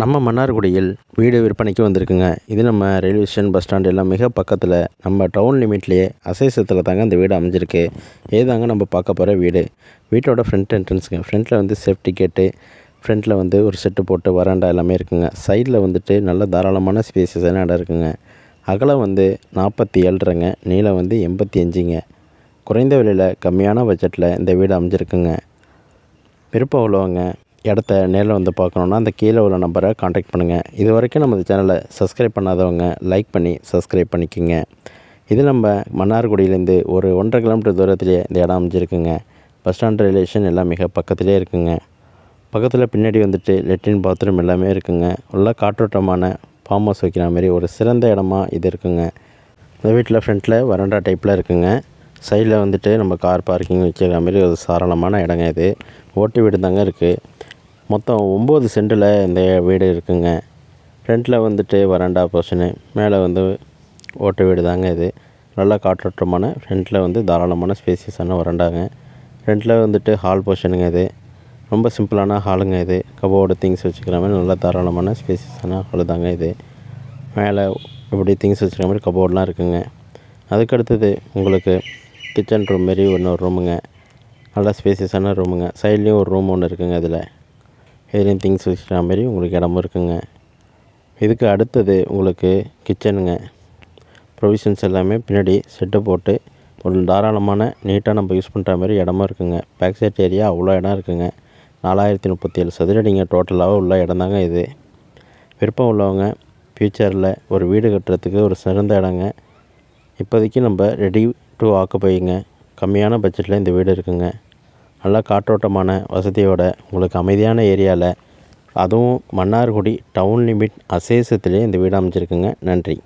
நம்ம மன்னார்குடியில் வீடு விற்பனைக்கு வந்திருக்குங்க. இது நம்ம ரயில்வே ஸ்டேஷன் பஸ் ஸ்டாண்ட் எல்லாம் மிக பக்கத்தில் நம்ம டவுன் லிமிட்லேயே அசைசத்தில் தாங்க இந்த வீடு அமைஞ்சிருக்கு. ஏதாங்க நம்ம பார்க்க போகிற வீடு. வீட்டோட ஃப்ரண்ட் என்ட்ரன்ஸுங்க ஃப்ரண்ட்டில் வந்து சேஃப்டி கேட்டு ஃப்ரண்ட்டில் வந்து ஒரு செட்டு போட்டு வராண்டா எல்லாமே இருக்குங்க. சைடில் வந்துட்டு நல்ல தாராளமான ஸ்பேசஸான இடம் இருக்குங்க. அகலம் வந்து நாற்பத்தி ஏழுறங்க நீளம் வந்து எண்பத்தி அஞ்சுங்க. குறைந்த விலையில் கம்மியான பட்ஜெட்டில் இந்த வீடு அமைஞ்சிருக்குங்க. விருப்பம் உள்ளவங்க இடத்த நேரில் வந்து பார்க்கணுன்னா அந்த கீழே உள்ள நம்பரை காண்டாக்ட் பண்ணுங்கள் இது வரைக்கும் நம்ம சேனலை சப்ஸ்கிரைப் பண்ணாதவங்க லைக் பண்ணி சப்ஸ்கிரைப் பண்ணிக்கோங்க. இது நம்ம மன்னார்குடியிலேருந்து ஒரு ஒன்றரை கிலோமீட்டர் தூரத்துலேயே இந்த இடம் அமைஞ்சிருக்குங்க. பஸ் ஸ்டாண்ட் ரிலேஷன் எல்லாம் மிக பக்கத்துலேயே இருக்குங்க. பக்கத்தில் பின்னாடி வந்துட்டு லெட்ரின் பாத்ரூம் எல்லாமே இருக்குங்க. உள்ள காற்றோட்டமான ஃபார்ம் ஹவுஸ் வைக்கிற மாதிரி ஒரு சிறந்த இடமா இது இருக்குங்க. இந்த வீட்டில் ஃப்ரண்ட்டில் வராண்டா டைப்பில் இருக்குங்க. சைடில் வந்துட்டு நம்ம கார் பார்க்கிங் வச்சுக்கிற மாதிரி ஒரு சாராளமான இடங்க இது. ஓட்டு வீடு தாங்க இருக்குது மொத்தம் ஒம்பது சென்டில் இந்த வீடு இருக்குங்க. ஃப்ரண்ட்டில் வந்துட்டு வராண்டா போர்ஷனு மேலே வந்து ஓட்டு வீடு தாங்க இது. நல்லா காற்றோட்டமான ஃப்ரண்ட்டில் வந்து தாராளமான ஸ்பேசியஸான வராண்டாங்க ஃப்ரண்ட்டில் வந்துட்டு ஹால் போர்ஷனுங்க இது. ரொம்ப சிம்பிளான ஹாலுங்க இது. கபோர்டு திங்ஸ் வச்சுக்கிற மாதிரி நல்லா தாராளமான ஸ்பேசியஸான ஹாலு தாங்க இது. மேலே இப்படி திங்ஸ் வச்சுக்கிற மாதிரி கபோர்டெலாம் இருக்குங்க. அதுக்கு அடுத்தது உங்களுக்கு கிச்சன் ரூம் மாரி ஒரு ரூமுங்க நல்லா ஸ்பேசியஸான ரூமுங்க சைட்லேயும் ஒரு ரூம் ஒன்று இருக்குங்க இதில். இதுலேயும் திங்ஸ் வச்சுக்கிற மாதிரி உங்களுக்கு இடமும் இருக்குங்க. இதுக்கு அடுத்தது உங்களுக்கு கிச்சனுங்க ப்ரொவிஷன்ஸ் எல்லாமே பின்னாடி செட்டு போட்டு ஒரு தாராளமான நீட்டாக நம்ம யூஸ் பண்ணுற மாதிரி இடமும் இருக்குங்க. பேக் சைட் ஏரியா அவ்வளோ இடம் இருக்குங்க. நாலாயிரத்தி முப்பத்தி ஏழு சதுரடிங்க டோட்டலாக உள்ள இடம் தாங்க இது. விருப்பம் உள்ளவங்க ஃப்யூச்சரில் ஒரு வீடு கட்டுறதுக்கு ஒரு சிறந்த இடங்க. இப்போதைக்கு நம்ம ரெடி டு ஆக்குப்பைங்க கம்மியான பட்ஜெட்டில் இந்த வீடு இருக்குங்க. நல்லா காற்றோட்டமான வசதியோட உங்களுக்கு அமைதியான ஏரியாவில் அதுவும் மன்னார்குடி டவுன் லிமிட் அசேசத்துலேயே இந்த வீடு அமைஞ்சிருக்குங்க. நன்றி.